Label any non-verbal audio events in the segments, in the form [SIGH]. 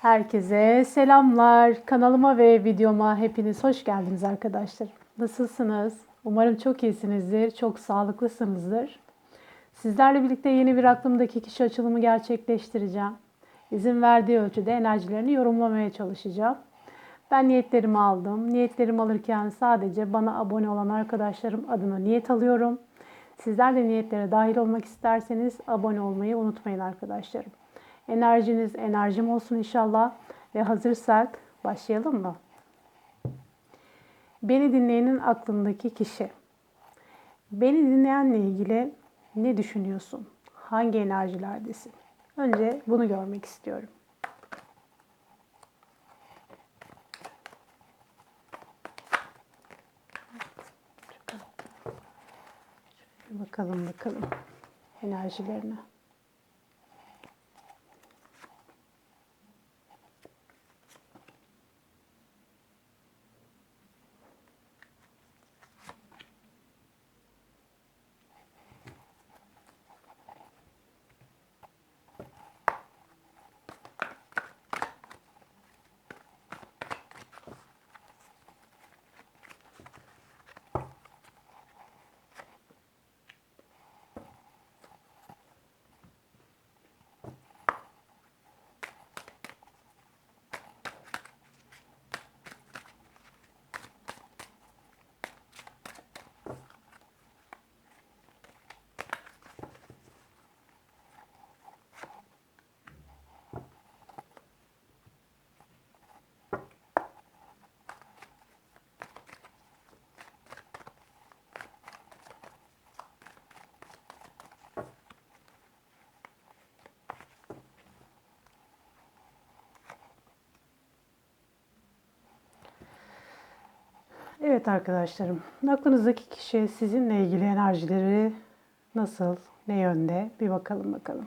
Herkese selamlar. Kanalıma ve videoma hepiniz hoş geldiniz arkadaşlar. Nasılsınız? Umarım çok iyisinizdir, çok sağlıklısınızdır. Sizlerle birlikte yeni bir aklımdaki kişi açılımı gerçekleştireceğim. İzin verdiği ölçüde enerjilerini yorumlamaya çalışacağım. Ben niyetlerimi aldım. Niyetlerimi alırken sadece bana abone olan arkadaşlarım adına niyet alıyorum. Sizler de niyetlere dahil olmak isterseniz abone olmayı unutmayın arkadaşlarım. Enerjiniz enerjim olsun inşallah ve hazırsak başlayalım mı? Beni dinleyenin aklındaki kişi. Beni dinleyenle ilgili ne düşünüyorsun? Hangi enerjilerdesin? Önce bunu görmek istiyorum. Bakalım bakalım enerjilerine. Evet arkadaşlarım, aklınızdaki kişi sizinle ilgili enerjileri nasıl, ne yönde bir bakalım bakalım.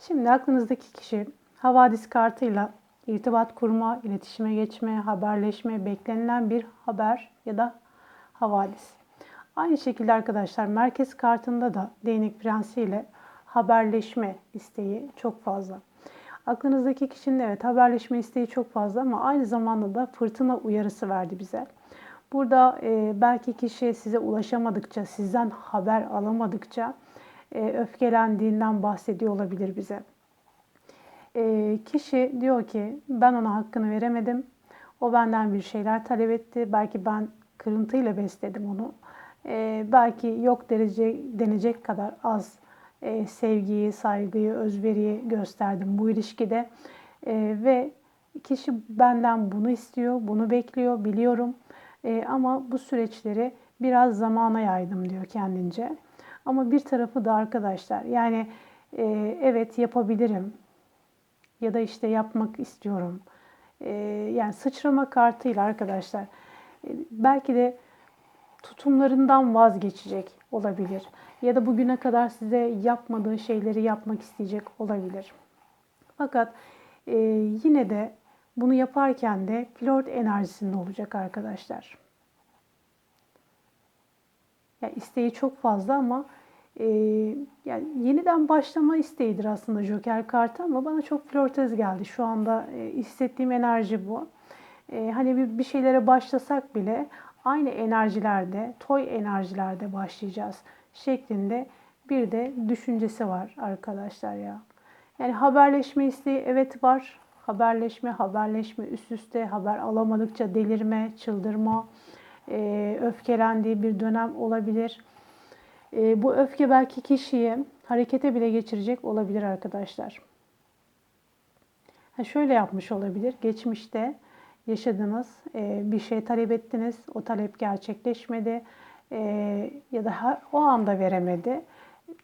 Şimdi aklınızdaki kişi havadis kartıyla irtibat kurma, iletişime geçme, haberleşme, beklenilen bir haber ya da havadis. Aynı şekilde arkadaşlar merkez kartında da değnek prensi ile haberleşme isteği çok fazla. Aklınızdaki kişinin evet haberleşme isteği çok fazla ama aynı zamanda da fırtına uyarısı verdi bize. Burada e, belki kişi size ulaşamadıkça, sizden haber alamadıkça e, öfkelendiğinden bahsediyor olabilir bize. E, kişi diyor ki ben ona hakkını veremedim. O benden bir şeyler talep etti. Belki ben kırıntıyla besledim onu. E, belki yok derece denecek kadar az e, sevgiyi, saygıyı, özveriyi gösterdim bu ilişkide. E, ve kişi benden bunu istiyor, bunu bekliyor, biliyorum. E, ama bu süreçleri biraz zamana yaydım diyor kendince. Ama bir tarafı da arkadaşlar yani e, evet yapabilirim ya da işte yapmak istiyorum. E, yani sıçrama kartıyla arkadaşlar e, belki de tutumlarından vazgeçecek olabilir. Ya da bugüne kadar size yapmadığı şeyleri yapmak isteyecek olabilir. Fakat e, yine de bunu yaparken de flört enerjisinde olacak arkadaşlar. Yani isteği çok fazla ama e, yani yeniden başlama isteğidir aslında Joker kartı ama bana çok flörtöz geldi. Şu anda e, hissettiğim enerji bu. E, hani bir, bir şeylere başlasak bile aynı enerjilerde, toy enerjilerde başlayacağız şeklinde bir de düşüncesi var arkadaşlar ya. Yani haberleşme isteği evet var. Haberleşme, haberleşme üst üste haber alamadıkça delirme, çıldırma, e, öfkelendiği bir dönem olabilir. E, bu öfke belki kişiyi harekete bile geçirecek olabilir arkadaşlar. Ha şöyle yapmış olabilir. Geçmişte yaşadınız, e, bir şey talep ettiniz, o talep gerçekleşmedi e, ya da o anda veremedi.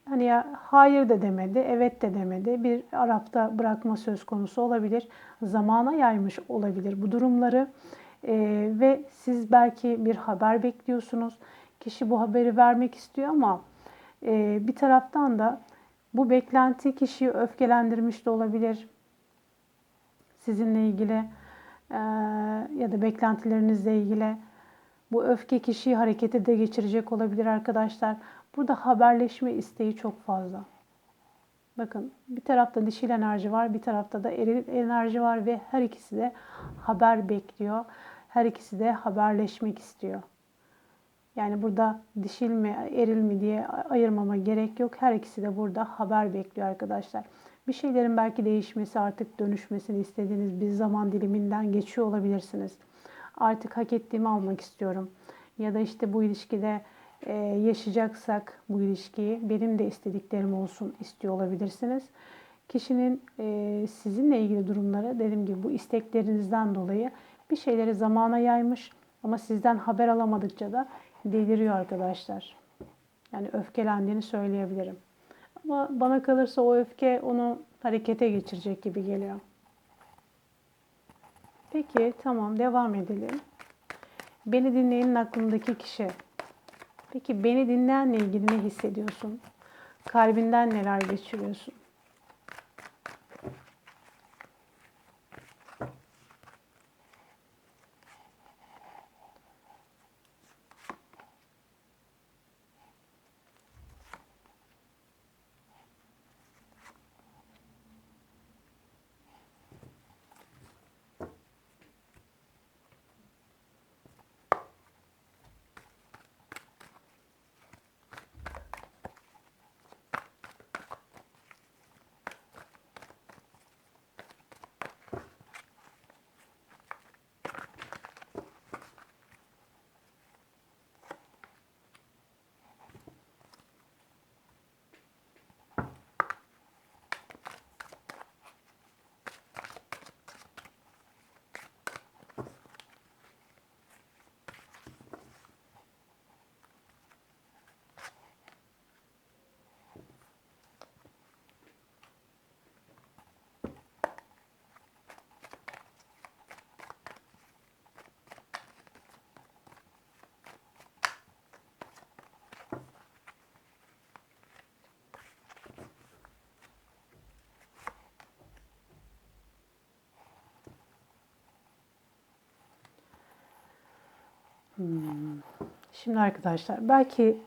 Hani ya hayır da demedi, evet de demedi. Bir Arap'ta bırakma söz konusu olabilir. Zamana yaymış olabilir bu durumları. E, ve siz belki bir haber bekliyorsunuz. Kişi bu haberi vermek istiyor ama bir taraftan da bu beklenti kişiyi öfkelendirmiş de olabilir. Sizinle ilgili ya da beklentilerinizle ilgili bu öfke kişiyi harekete de geçirecek olabilir arkadaşlar. Burada haberleşme isteği çok fazla. Bakın bir tarafta dişil enerji var, bir tarafta da eril enerji var ve her ikisi de haber bekliyor. Her ikisi de haberleşmek istiyor. Yani burada dişil mi, eril mi diye ayırmama gerek yok. Her ikisi de burada haber bekliyor arkadaşlar. Bir şeylerin belki değişmesi, artık dönüşmesini istediğiniz bir zaman diliminden geçiyor olabilirsiniz. Artık hak ettiğimi almak istiyorum. Ya da işte bu ilişkide e, yaşayacaksak bu ilişkiyi benim de istediklerim olsun istiyor olabilirsiniz. Kişinin e, sizinle ilgili durumları dediğim gibi bu isteklerinizden dolayı bir şeyleri zamana yaymış ama sizden haber alamadıkça da deliriyor arkadaşlar. Yani öfkelendiğini söyleyebilirim. Ama bana kalırsa o öfke onu harekete geçirecek gibi geliyor. Peki tamam devam edelim. Beni dinleyenin aklındaki kişi. Peki beni dinleyenle ilgili ne hissediyorsun? Kalbinden neler geçiriyorsun? Şimdi arkadaşlar belki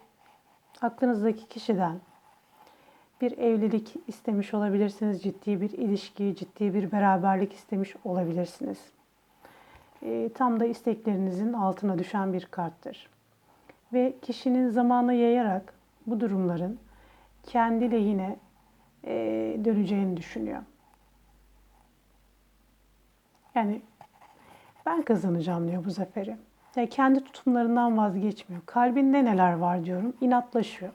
aklınızdaki kişiden bir evlilik istemiş olabilirsiniz. Ciddi bir ilişki, ciddi bir beraberlik istemiş olabilirsiniz. E, tam da isteklerinizin altına düşen bir karttır. Ve kişinin zamana yayarak bu durumların kendi lehine e, döneceğini düşünüyor. Yani ben kazanacağım diyor bu zaferi. Yani kendi tutumlarından vazgeçmiyor. Kalbinde neler var diyorum. İnatlaşıyor.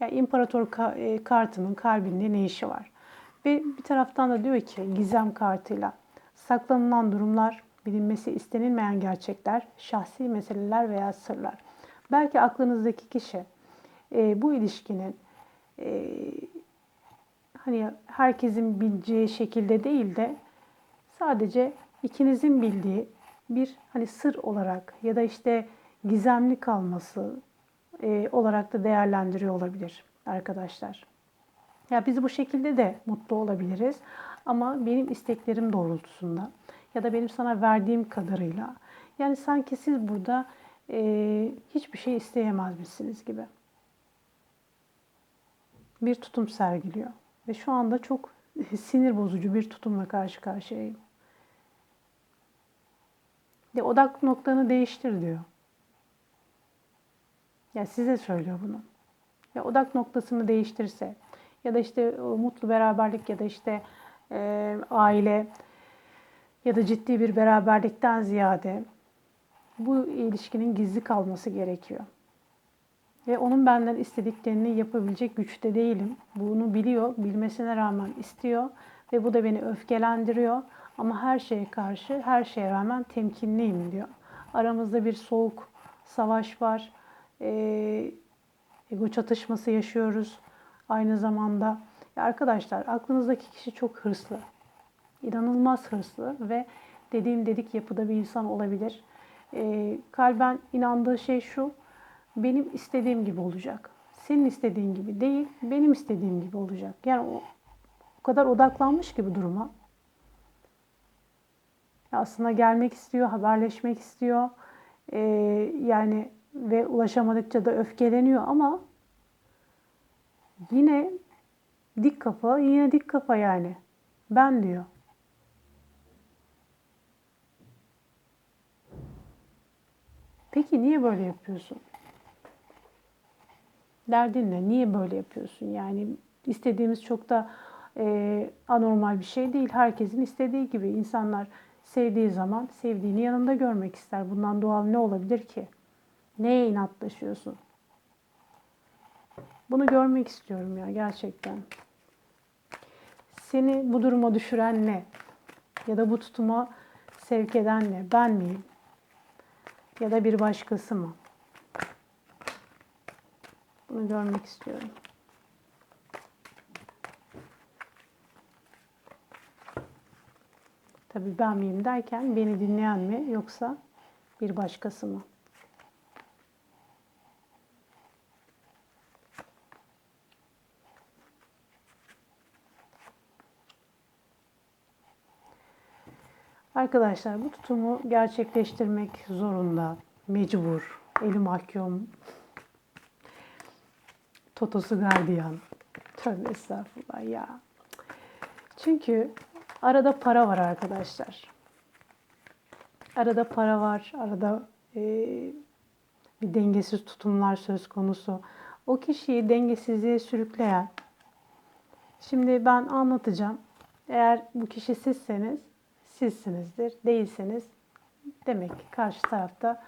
Yani imparator e, kartının kalbinde ne işi var? Ve bir taraftan da diyor ki gizem kartıyla saklanılan durumlar, bilinmesi istenilmeyen gerçekler, şahsi meseleler veya sırlar. Belki aklınızdaki kişi e, bu ilişkinin e, hani herkesin bileceği şekilde değil de sadece ikinizin bildiği bir hani sır olarak ya da işte gizemli kalması e, olarak da değerlendiriyor olabilir arkadaşlar. Ya biz bu şekilde de mutlu olabiliriz ama benim isteklerim doğrultusunda ya da benim sana verdiğim kadarıyla yani sanki siz burada e, hiçbir şey isteyemezmişsiniz gibi bir tutum sergiliyor ve şu anda çok sinir bozucu bir tutumla karşı karşıyayım. De odak noktanı değiştir diyor. Ya size söylüyor bunu. Ya odak noktasını değiştirse ya da işte mutlu beraberlik ya da işte e, aile ya da ciddi bir beraberlikten ziyade bu ilişkinin gizli kalması gerekiyor. Ve onun benden istediklerini yapabilecek güçte değilim. Bunu biliyor, bilmesine rağmen istiyor ve bu da beni öfkelendiriyor. Ama her şeye karşı, her şeye rağmen temkinliyim diyor. Aramızda bir soğuk savaş var. E, ego çatışması yaşıyoruz. Aynı zamanda arkadaşlar aklınızdaki kişi çok hırslı. İnanılmaz hırslı ve dediğim dedik yapıda bir insan olabilir. E, kalben inandığı şey şu. Benim istediğim gibi olacak. Senin istediğin gibi değil, benim istediğim gibi olacak. Yani o, o kadar odaklanmış gibi duruma aslında gelmek istiyor, haberleşmek istiyor. Ee, yani ve ulaşamadıkça da öfkeleniyor ama Yine dik kafa, yine dik kafa yani. Ben diyor. Peki niye böyle yapıyorsun? Derdin ne? Niye böyle yapıyorsun? Yani istediğimiz çok da e, anormal bir şey değil. Herkesin istediği gibi insanlar sevdiği zaman sevdiğini yanında görmek ister. Bundan doğal ne olabilir ki? Neye inatlaşıyorsun? Bunu görmek istiyorum ya gerçekten. Seni bu duruma düşüren ne? Ya da bu tutuma sevk eden ne? Ben miyim? Ya da bir başkası mı? Bunu görmek istiyorum. Tabii ben miyim derken beni dinleyen mi yoksa bir başkası mı? Arkadaşlar bu tutumu gerçekleştirmek zorunda, mecbur, eli mahkum, totosu gardiyan. Tövbe estağfurullah ya. Çünkü arada para var arkadaşlar. Arada para var, arada e, bir dengesiz tutumlar söz konusu. O kişiyi dengesizliğe sürükleyen, şimdi ben anlatacağım. Eğer bu kişi sizseniz, sizsinizdir. Değilseniz demek ki karşı tarafta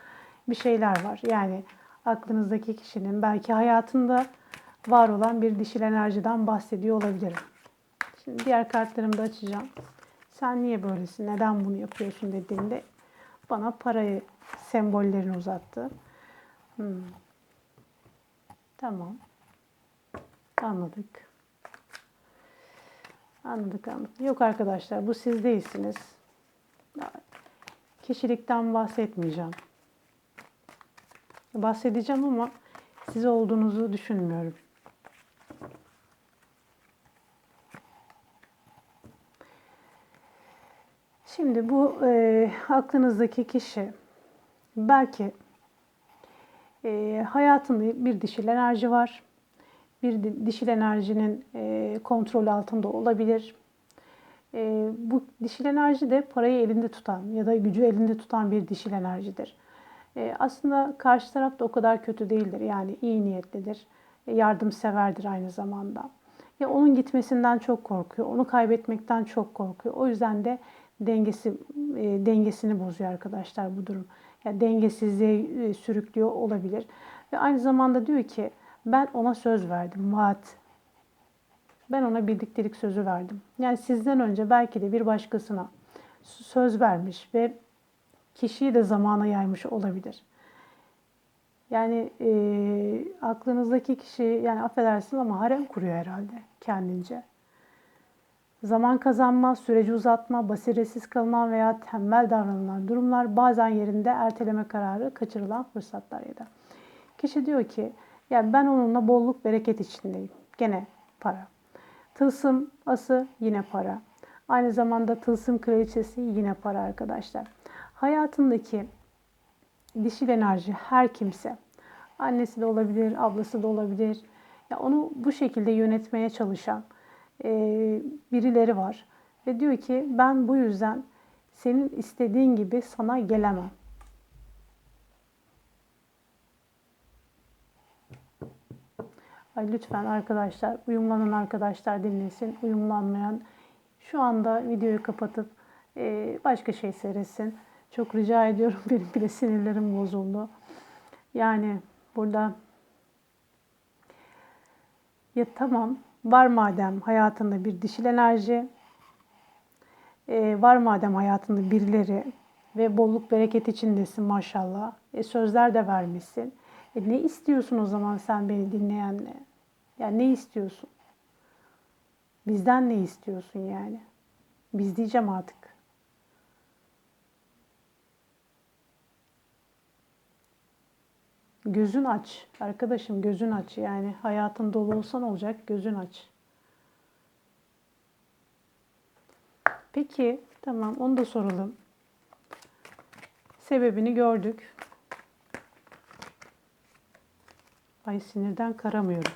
bir şeyler var. Yani aklınızdaki kişinin belki hayatında var olan bir dişil enerjiden bahsediyor olabilirim. Şimdi diğer kartlarımı da açacağım. Sen niye böylesin, neden bunu yapıyorsun dediğinde bana parayı sembollerini uzattı. Hmm. Tamam. Anladık. Anladık anladık. Yok arkadaşlar bu siz değilsiniz. Kişilikten bahsetmeyeceğim. Bahsedeceğim ama siz olduğunuzu düşünmüyorum. Şimdi bu e, aklınızdaki kişi belki e, hayatında bir dişil enerji var. Bir di- dişil enerjinin e, kontrol altında olabilir. E, bu dişil enerji de parayı elinde tutan ya da gücü elinde tutan bir dişil enerjidir. E, aslında karşı taraf da o kadar kötü değildir. Yani iyi niyetlidir, e, yardımseverdir aynı zamanda. Ya onun gitmesinden çok korkuyor, onu kaybetmekten çok korkuyor. O yüzden de dengesi e, dengesini bozuyor arkadaşlar bu durum. Yani dengesizliğe e, sürüklüyor olabilir. Ve aynı zamanda diyor ki ben ona söz verdim, vaat. Ben ona birliktelik sözü verdim. Yani sizden önce belki de bir başkasına söz vermiş ve kişiyi de zamana yaymış olabilir. Yani e, aklınızdaki kişi yani affedersiniz ama harem kuruyor herhalde kendince. Zaman kazanma, süreci uzatma, basiretsiz kalma veya tembel davranılan durumlar bazen yerinde erteleme kararı kaçırılan fırsatlar ya da. Kişi diyor ki yani ben onunla bolluk bereket içindeyim. Gene para. Tılsım ası yine para. Aynı zamanda tılsım kraliçesi yine para arkadaşlar. Hayatındaki dişil enerji her kimse, annesi de olabilir, ablası da olabilir. Ya onu bu şekilde yönetmeye çalışan e, birileri var. Ve diyor ki ben bu yüzden senin istediğin gibi sana gelemem. Ay lütfen arkadaşlar, uyumlanan arkadaşlar dinlesin. Uyumlanmayan şu anda videoyu kapatıp e, başka şey seyretsin. Çok rica ediyorum. [LAUGHS] Benim bile sinirlerim bozuldu. Yani burada ya tamam var madem hayatında bir dişil enerji, e, var madem hayatında birileri ve bolluk bereket içindesin maşallah. E, sözler de vermişsin. E, ne istiyorsun o zaman sen beni dinleyenle? Yani ne istiyorsun? Bizden ne istiyorsun yani? Biz diyeceğim artık. Gözün aç. Arkadaşım gözün aç. Yani hayatın dolu olsa ne olacak? Gözün aç. Peki tamam onu da soralım. Sebebini gördük. Ay sinirden karamıyorum.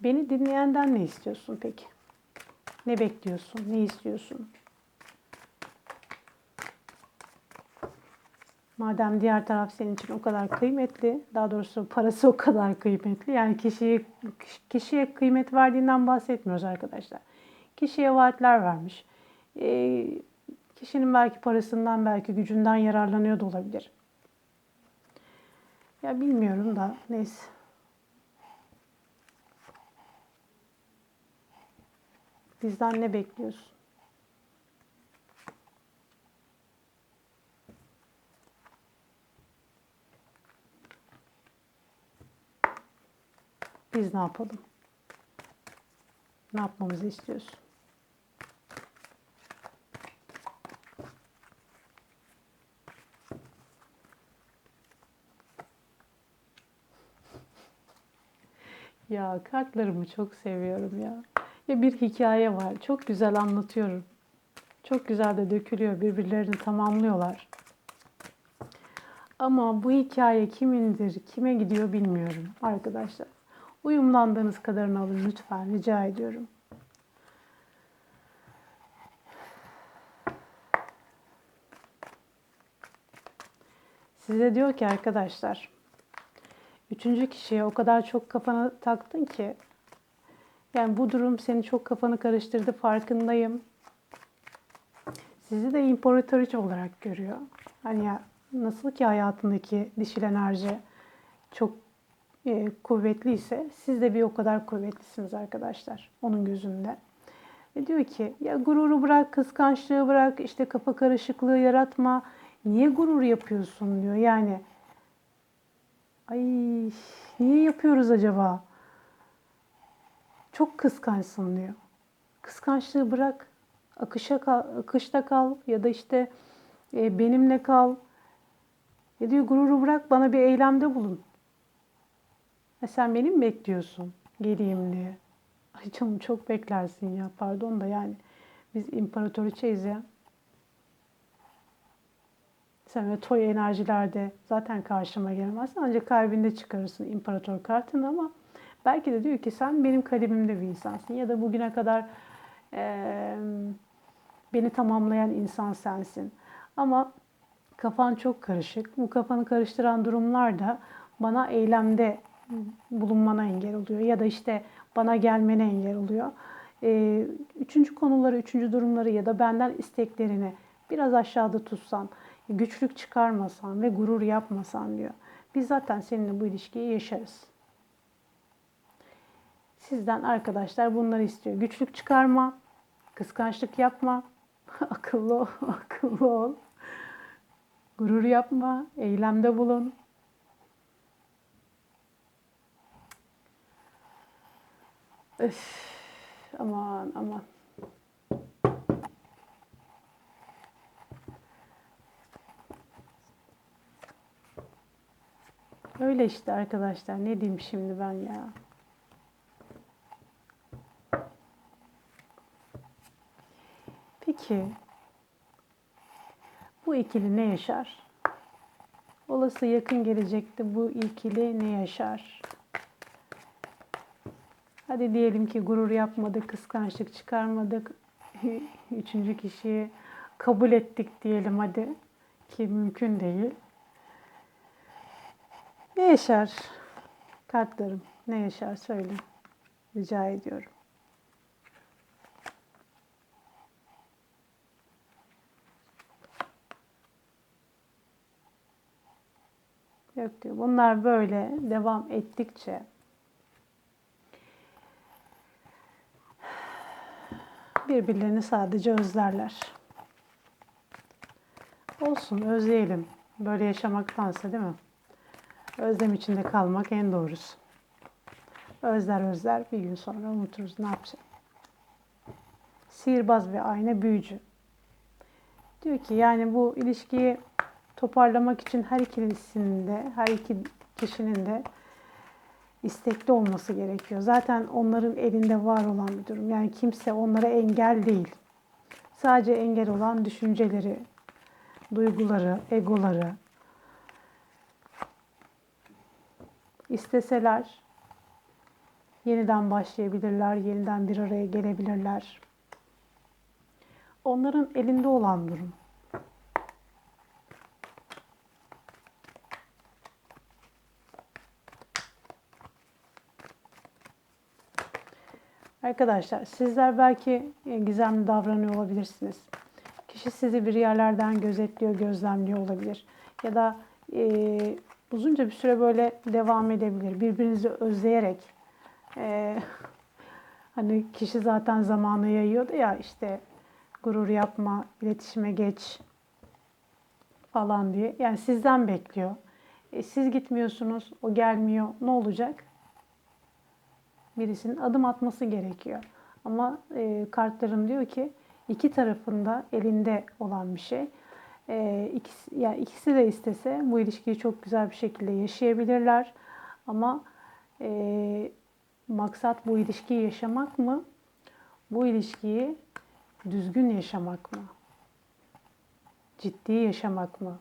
Beni dinleyenden ne istiyorsun peki? Ne bekliyorsun? Ne istiyorsun? Madem diğer taraf senin için o kadar kıymetli, daha doğrusu parası o kadar kıymetli. Yani kişiye kişiye kıymet verdiğinden bahsetmiyoruz arkadaşlar. Kişiye vaatler vermiş. Ee, kişinin belki parasından, belki gücünden yararlanıyor da olabilir. Ya bilmiyorum da neyse. Bizden ne bekliyorsun? Biz ne yapalım? Ne yapmamızı istiyorsun? [LAUGHS] Ya kartlarımı çok seviyorum ya. Ya bir hikaye var. Çok güzel anlatıyorum. Çok güzel de dökülüyor. Birbirlerini tamamlıyorlar. Ama bu hikaye kimindir, kime gidiyor bilmiyorum arkadaşlar. Uyumlandığınız kadarını alın lütfen rica ediyorum. Size diyor ki arkadaşlar, üçüncü kişiye o kadar çok kafana taktın ki, yani bu durum seni çok kafanı karıştırdı farkındayım. Sizi de imparatoriçe olarak görüyor. Hani ya nasıl ki hayatındaki dişil enerji çok e, kuvvetliyse siz de bir o kadar kuvvetlisiniz arkadaşlar onun gözünde. Ve diyor ki ya gururu bırak, kıskançlığı bırak, işte kafa karışıklığı yaratma. Niye gurur yapıyorsun diyor. Yani ay niye yapıyoruz acaba? Çok kıskançsın diyor. Kıskançlığı bırak. Akışa kal, akışta kal ya da işte e, benimle kal. Ya diyor gururu bırak bana bir eylemde bulun. E sen beni mi bekliyorsun geleyim diye? Ay canım çok beklersin ya pardon da yani biz imparatoriçeyiz ya. Sen ve toy enerjilerde zaten karşıma gelmezsin ancak kalbinde çıkarırsın imparator kartını ama belki de diyor ki sen benim kalemimde bir insansın ya da bugüne kadar e, beni tamamlayan insan sensin. Ama kafan çok karışık. Bu kafanı karıştıran durumlar da bana eylemde bulunmana engel oluyor ya da işte bana gelmene engel oluyor. Ee, üçüncü konuları, üçüncü durumları ya da benden isteklerini biraz aşağıda tutsan, güçlük çıkarmasan ve gurur yapmasan diyor. Biz zaten seninle bu ilişkiyi yaşarız. Sizden arkadaşlar bunları istiyor. Güçlük çıkarma, kıskançlık yapma, [LAUGHS] akıllı ol, akıllı ol. Gurur yapma, eylemde bulun. Öf, aman aman. Öyle işte arkadaşlar. Ne diyeyim şimdi ben ya. Peki bu ikili ne yaşar? Olası yakın gelecekte bu ikili ne yaşar? Hadi diyelim ki gurur yapmadık, kıskançlık çıkarmadık. Üçüncü kişiyi kabul ettik diyelim hadi. Ki mümkün değil. Ne yaşar? Kartlarım ne yaşar söyle. Rica ediyorum. Yok diyor. Bunlar böyle devam ettikçe birbirlerini sadece özlerler. Olsun özleyelim. Böyle yaşamaktansa değil mi? Özlem içinde kalmak en doğrusu. Özler özler bir gün sonra unuturuz ne yapacağız? Sihirbaz ve ayna büyücü. Diyor ki yani bu ilişkiyi toparlamak için her ikisinin de, her iki kişinin de istekli olması gerekiyor. Zaten onların elinde var olan bir durum. Yani kimse onlara engel değil. Sadece engel olan düşünceleri, duyguları, egoları. İsteseler yeniden başlayabilirler, yeniden bir araya gelebilirler. Onların elinde olan durum. Arkadaşlar sizler belki e, gizemli davranıyor olabilirsiniz. Kişi sizi bir yerlerden gözetliyor, gözlemliyor olabilir. Ya da e, uzunca bir süre böyle devam edebilir. Birbirinizi özleyerek. E, [LAUGHS] hani kişi zaten zamanı yayıyordu ya işte gurur yapma, iletişime geç falan diye. Yani sizden bekliyor. E, siz gitmiyorsunuz, o gelmiyor. Ne olacak? Birisinin adım atması gerekiyor. Ama e, kartlarım diyor ki iki tarafında elinde olan bir şey. E, ikisi, yani ikisi de istese bu ilişkiyi çok güzel bir şekilde yaşayabilirler. Ama e, maksat bu ilişkiyi yaşamak mı? Bu ilişkiyi düzgün yaşamak mı? Ciddi yaşamak mı?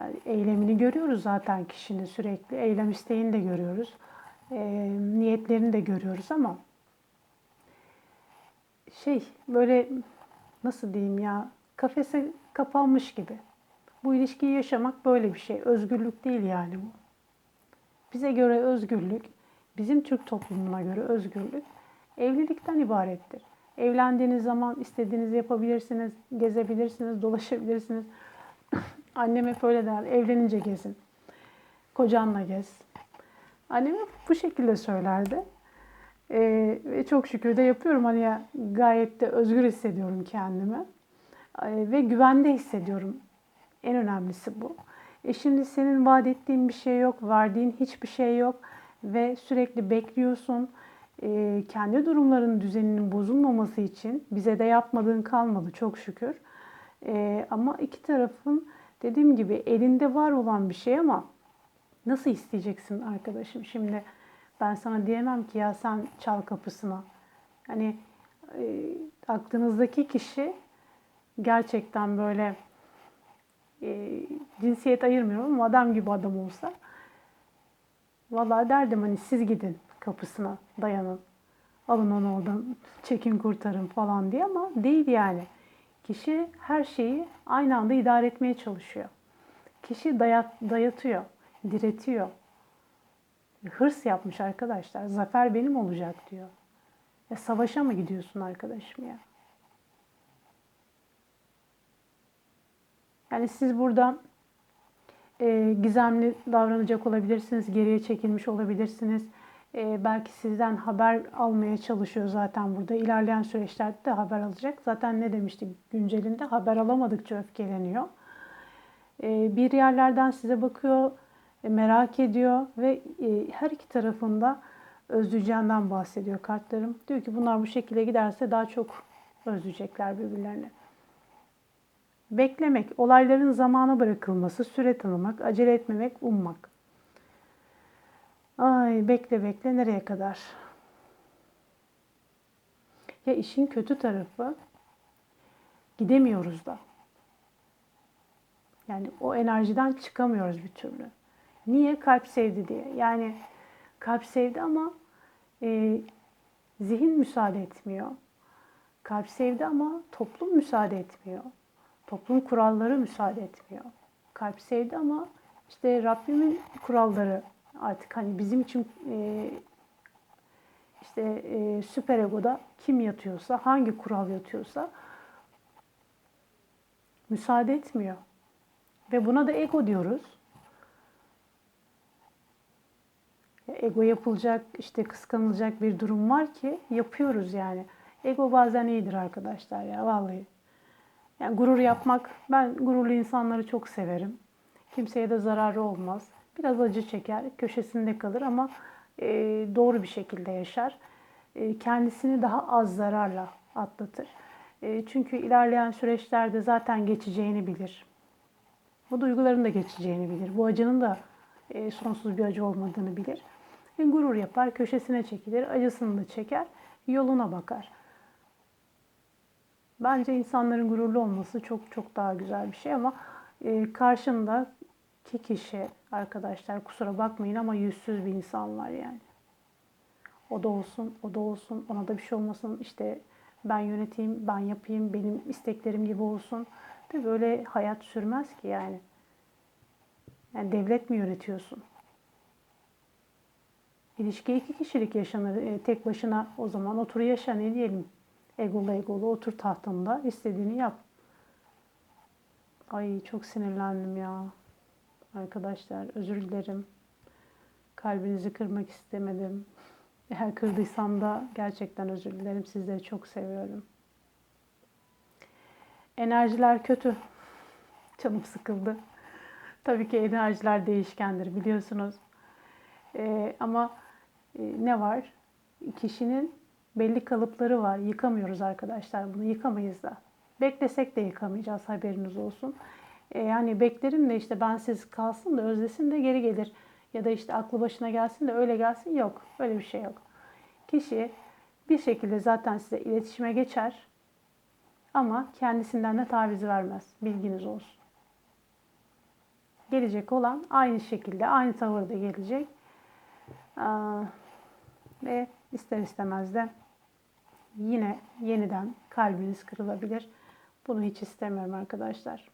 Yani eylemini görüyoruz zaten kişinin sürekli. Eylem isteğini de görüyoruz e, niyetlerini de görüyoruz ama şey böyle nasıl diyeyim ya kafese kapanmış gibi. Bu ilişkiyi yaşamak böyle bir şey. Özgürlük değil yani bu. Bize göre özgürlük, bizim Türk toplumuna göre özgürlük evlilikten ibarettir. Evlendiğiniz zaman istediğinizi yapabilirsiniz, gezebilirsiniz, dolaşabilirsiniz. [CLEARS THROAT] Annem hep öyle der, evlenince gezin. Kocanla gez, Annem bu şekilde söylerdi. Ee, ve çok şükür de yapıyorum. Hani gayet de özgür hissediyorum kendimi. Ee, ve güvende hissediyorum. En önemlisi bu. E şimdi senin vaat ettiğin bir şey yok, verdiğin hiçbir şey yok ve sürekli bekliyorsun. E, kendi durumların düzeninin bozulmaması için bize de yapmadığın kalmadı çok şükür. E, ama iki tarafın dediğim gibi elinde var olan bir şey ama Nasıl isteyeceksin arkadaşım? Şimdi ben sana diyemem ki ya sen çal kapısına. Hani e, aklınızdaki kişi gerçekten böyle e, cinsiyet ayırmıyorum ama adam gibi adam olsa vallahi derdim hani siz gidin kapısına dayanın. Alın onu oradan çekin kurtarın falan diye ama değil yani. Kişi her şeyi aynı anda idare etmeye çalışıyor. Kişi dayat, dayatıyor diretiyor. Hırs yapmış arkadaşlar. Zafer benim olacak diyor. Ya savaşa mı gidiyorsun arkadaşım ya? Yani siz burada e, gizemli davranacak olabilirsiniz, geriye çekilmiş olabilirsiniz. E, belki sizden haber almaya çalışıyor zaten burada. İlerleyen süreçlerde de haber alacak. Zaten ne demiştik güncelinde haber alamadıkça öfkeleniyor. E, bir yerlerden size bakıyor, merak ediyor ve e, her iki tarafında özleyeceğinden bahsediyor kartlarım. Diyor ki bunlar bu şekilde giderse daha çok özleyecekler birbirlerini. Beklemek, olayların zamana bırakılması, süre tanımak, acele etmemek, ummak. Ay bekle bekle nereye kadar? Ya işin kötü tarafı gidemiyoruz da. Yani o enerjiden çıkamıyoruz bir türlü. Niye? Kalp sevdi diye. Yani kalp sevdi ama e, zihin müsaade etmiyor. Kalp sevdi ama toplum müsaade etmiyor. Toplum kuralları müsaade etmiyor. Kalp sevdi ama işte Rabbimin kuralları artık hani bizim için e, işte e, süper egoda kim yatıyorsa, hangi kural yatıyorsa müsaade etmiyor. Ve buna da ego diyoruz. Ego yapılacak, işte kıskanılacak bir durum var ki yapıyoruz yani. Ego bazen iyidir arkadaşlar ya vallahi. Yani gurur yapmak, ben gururlu insanları çok severim. Kimseye de zararı olmaz. Biraz acı çeker, köşesinde kalır ama e, doğru bir şekilde yaşar. E, kendisini daha az zararla atlatır. E, çünkü ilerleyen süreçlerde zaten geçeceğini bilir. Bu duyguların da geçeceğini bilir. Bu acının da e, sonsuz bir acı olmadığını bilir. Gurur yapar, köşesine çekilir, acısını da çeker, yoluna bakar. Bence insanların gururlu olması çok çok daha güzel bir şey ama e, karşındaki kişi arkadaşlar kusura bakmayın ama yüzsüz bir insan var yani. O da olsun, o da olsun, ona da bir şey olmasın. İşte ben yöneteyim, ben yapayım, benim isteklerim gibi olsun. De böyle hayat sürmez ki yani. Yani devlet mi yönetiyorsun? İlişki iki kişilik yaşanır. E, tek başına o zaman otur yaşa ne diyelim. Egolu egolu otur tahtında istediğini yap. Ay çok sinirlendim ya. Arkadaşlar özür dilerim. Kalbinizi kırmak istemedim. Eğer kırdıysam da gerçekten özür dilerim. Sizleri çok seviyorum. Enerjiler kötü. Canım sıkıldı. Tabii ki enerjiler değişkendir biliyorsunuz. Ee, ama ne var? Kişinin belli kalıpları var. Yıkamıyoruz arkadaşlar. Bunu yıkamayız da. Beklesek de yıkamayacağız haberiniz olsun. Ee, yani beklerim de işte ben siz kalsın da özlesin de geri gelir. Ya da işte aklı başına gelsin de öyle gelsin. Yok. Öyle bir şey yok. Kişi bir şekilde zaten size iletişime geçer. Ama kendisinden de taviz vermez. Bilginiz olsun. Gelecek olan aynı şekilde, aynı tavırda gelecek. Aa, ve ister istemez de yine yeniden kalbiniz kırılabilir. Bunu hiç istemiyorum arkadaşlar.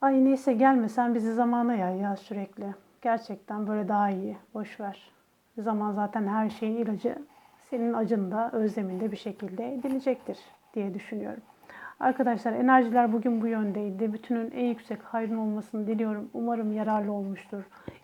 Ay neyse gelme sen bizi zamana yay ya sürekli. Gerçekten böyle daha iyi. Boş ver. Zaman zaten her şeyin ilacı. Senin acın da özleminde bir şekilde edilecektir diye düşünüyorum. Arkadaşlar enerjiler bugün bu yöndeydi. Bütünün en yüksek hayrın olmasını diliyorum. Umarım yararlı olmuştur.